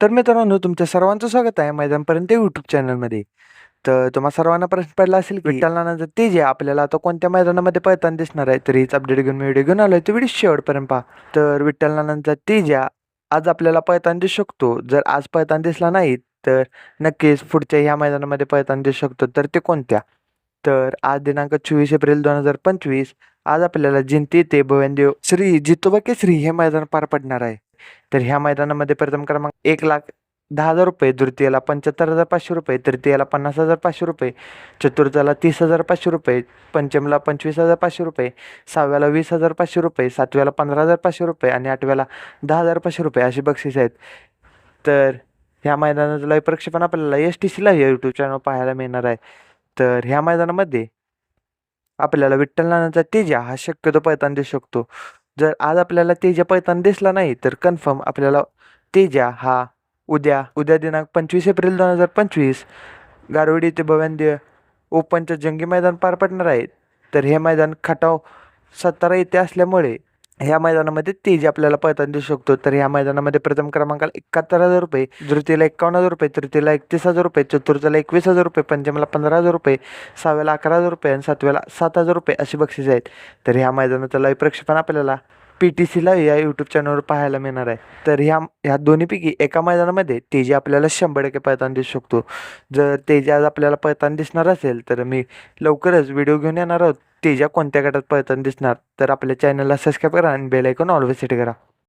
तर मित्रांनो तुमच्या सर्वांचं स्वागत आहे मैदानपर्यंत यूट्यूब चॅनलमध्ये तर तुम्हा सर्वांना प्रश्न पडला असेल की विठ्ठल नानाचं तेज आहे आपल्याला आता कोणत्या मैदानामध्ये पळताना दिसणार आहे तर हीच अपडेट घेऊन मी व्हिडिओ घेऊन आलो आहे तो व्हिडिओ शेवटपर्यंत पहा. तर विठ्ठल नानांचा तेज आज आपल्याला पळताना दिसू शकतो जर आज पळताना दिसला नाही तर नक्कीच पुढच्या ह्या मैदानामध्ये पळताना दिसू शकतो. तर ते कोणत्या? तर आज दिनांक चोवीस एप्रिल दोन हजार पंचवीस आज आपल्याला जिंती ते भवनदेव श्री जितोबा केसरी हे मैदान पार पडणार आहे. तर ह्या मैदानामध्ये प्रथम क्रमांक एक लाख दहा हजार रुपये द्वितीयाला पंच्याहत्तर हजार पाचशे रुपये तृतीयाला पन्नास हजार पाचशे रुपये चतुर्थाला तीस हजार पाचशे रुपये पंचमला पंचवीस हजार पाचशे रुपये सहाव्याला वीस हजार पाचशे रुपये सातव्याला पंधरा हजार पाचशे रुपये आणि आठव्याला दहा हजार पाचशे रुपये अशी बक्षीस आहेत. तर ह्या मैदानाचं लाईव्ह प्रक्षेपण आपल्याला एस टी सीला या यूट्यूब चॅनल पाहायला मिळणार आहे. तर ह्या मैदानामध्ये आपल्याला विठ्ठल नानाचा तेजा हा शक्यतो पैताना देऊ शकतो. जर आज आपल्याला तेजा पळताना दिसला नाही तर कन्फर्म आपल्याला तेजा हा उद्या उद्या दिनांक पंचवीस एप्रिल दोन हजार पंचवीस गारवडी ते भवंद्य ओपनचं जंगी मैदान पार पडणार आहे. तर हे मैदान खटाव सातारा येथे असल्यामुळे ह्या मैदानामध्ये तेज आपल्याला पळताना दिसू शकतो तर ह्या मैदानामध्ये प्रथम क्रमांकाला एकाहत्तर हजार रुपये तृतीयला एकावन्न हजार रुपये तृतीयला एकतीस हजार रुपये चतुर्थीला एकवीस हजार रुपये पंचमला पंधरा हजार रुपये सहाव्याला अकरा हजार रुपये आणि सातव्याला सात हजार रुपये अशी बक्षीस आहेत. तर ह्या मैदानाचं लाईव्ह प्रक्षेपण आपल्याला पी टी सीला या यूट्यूब चॅनलवर पाहायला मिळणार आहे. तर ह्या ह्या दोन्हीपैकी एका मैदानामध्ये तेजी आपल्याला शंभर टक्के पळताना दिसू शकतो. जर तेजी आज आपल्याला पळताना दिसणार असेल तर मी लवकरच व्हिडिओ घेऊन येणार आहोत. तेजा कोणत्या गटात पळताना दिसणार तर आपल्या चॅनलला सबस्क्राईब करा आणि बेल ऐकून ऑलवेज सेट करा.